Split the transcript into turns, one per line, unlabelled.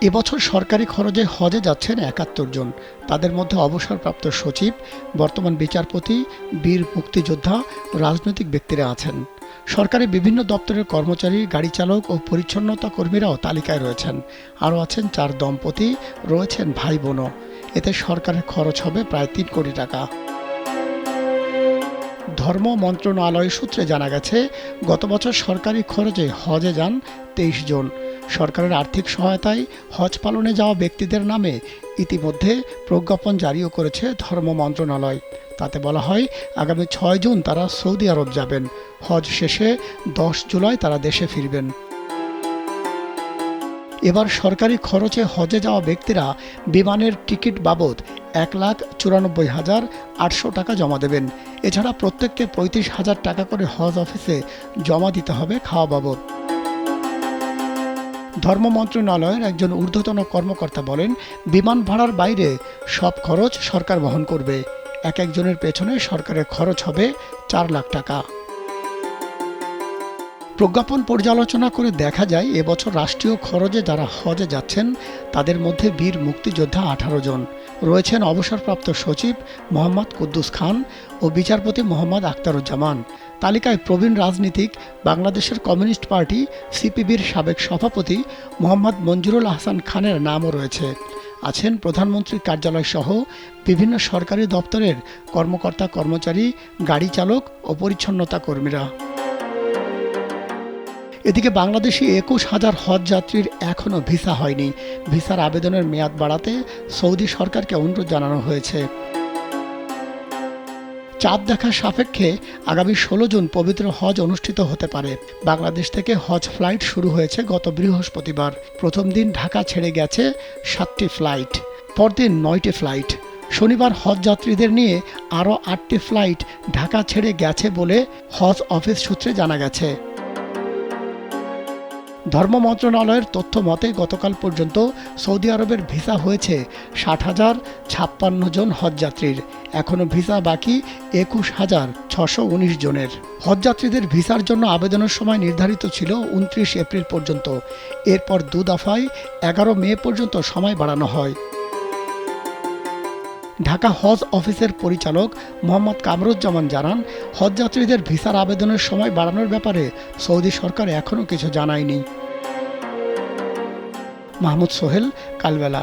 এবছর সরকারি খরচে হজে যাচ্ছেন একাত্তর জন। তাদের মধ্যে অবসরপ্রাপ্ত সচিব, বর্তমান বিচারপতি, বীর মুক্তিযোদ্ধা, রাজনৈতিক ব্যক্তিরা আছেন। সরকারি বিভিন্ন দপ্তরের কর্মচারী গাড়ি চালক ও পরিচ্ছন্নতা কর্মীরাও তালিকায় রয়েছেন। আরও আছেন চার দম্পতি, রয়েছেন ভাই বোনও। এতে সরকারের খরচ হবে প্রায় তিন কোটি টাকা। ধর্ম মন্ত্রণালয় সূত্রে জানা গেছে, গত বছর সরকারি খরচে হজে যান তেইশ জন। সরকারের আর্থিক সহায়তায় হজ পালনে যাওয়া ব্যক্তিদের নামে ইতিমধ্যে প্রজ্ঞাপন জারিও করেছে ধর্ম মন্ত্রণালয়। তাতে বলা হয়, আগামী ছয় জুন তারা সৌদি আরব যাবেন। হজ শেষে দশ জুলাই তারা দেশে ফিরবেন। এবার সরকারি খরচে হজে যাওয়া ব্যক্তিরা বিমানের টিকিট বাবদ এক লাখ চুরানব্বই হাজার আটশো টাকা জমা দেবেন। এছাড়া প্রত্যেককে পঁয়ত্রিশ হাজার টাকা করে হজ অফিসে জমা দিতে হবে খাওয়া বাবদ। ধর্ম মন্ত্রণালয়ের একজন ঊর্ধ্বতন কর্মকর্তা বলেন, বিমান ভাড়ার বাইরে সব খরচ সরকার বহন করবে। এক একজনের পেছনে সরকারের খরচ হবে চার লাখ টাকা। প্রজ্ঞাপন পর্যালোচনা করে দেখা যায়, এবছর রাষ্ট্রীয় খরচে যারা হজে যাচ্ছেন, তাদের মধ্যে বীর মুক্তিযোদ্ধা আঠারো জন। রয়েছেন অবসরপ্রাপ্ত সচিব মোহাম্মদ কুদ্দুস খান ও বিচারপতি মোহাম্মদ আখতারুজ্জামান। তালিকায় প্রবীণ রাজনীতিক বাংলাদেশের কমিউনিস্ট পার্টি সিপিবির সাবেক সভাপতি মোহাম্মদ মঞ্জুরুল আহসান খানের নামও রয়েছে। আছেন প্রধানমন্ত্রীর কার্যালয় সহ বিভিন্ন সরকারি দপ্তরের কর্মকর্তা কর্মচারী, গাড়ি চালক ও পরিচ্ছন্নতা কর্মীরা। এদিকে বাংলাদেশি একুশ হাজার হজ যাত্রীর এখনও ভিসা হয়নি। ভিসার আবেদনের মেয়াদ বাড়াতে সৌদি সরকারকে অনুরোধ জানানো হয়েছে। চাঁদ দেখার সাপেক্ষে আগামী ষোলো জুন পবিত্র হজ অনুষ্ঠিত হতে পারে। বাংলাদেশ থেকে হজ ফ্লাইট শুরু হয়েছে গত বৃহস্পতিবার। প্রথম দিন ঢাকা ছেড়ে গেছে সাতটি ফ্লাইট, পরদিন নয়টি ফ্লাইট। শনিবার হজ যাত্রীদের নিয়ে আরও আটটি ফ্লাইট ঢাকা ছেড়ে গেছে বলে হজ অফিস সূত্রে জানা গেছে। ধর্ম মন্ত্রণালয়ের তথ্য মতে, গতকাল পর্যন্ত সৌদি আরবের ভিসা হয়েছে ষাট হাজার ছাপ্পান্ন জন হজযাত্রীর। এখনও ভিসা বাকি একুশ হাজার ছশো উনিশ জনের। হজযাত্রীদের ভিসার জন্য আবেদনের সময় নির্ধারিত ছিল উনত্রিশ এপ্রিল পর্যন্ত। এরপর দু দফায় এগারো মে পর্যন্ত সময় বাড়ানো হয়। ঢাকা হজ অফিসের পরিচালক মোহাম্মদ কামরুজ্জামান জানান, হজযাত্রীদের ভিসার আবেদনের সময় বাড়ানোর ব্যাপারে সৌদি সরকার এখনও কিছু জানায়নি। মাহমুদ সোহেল কালবেলা।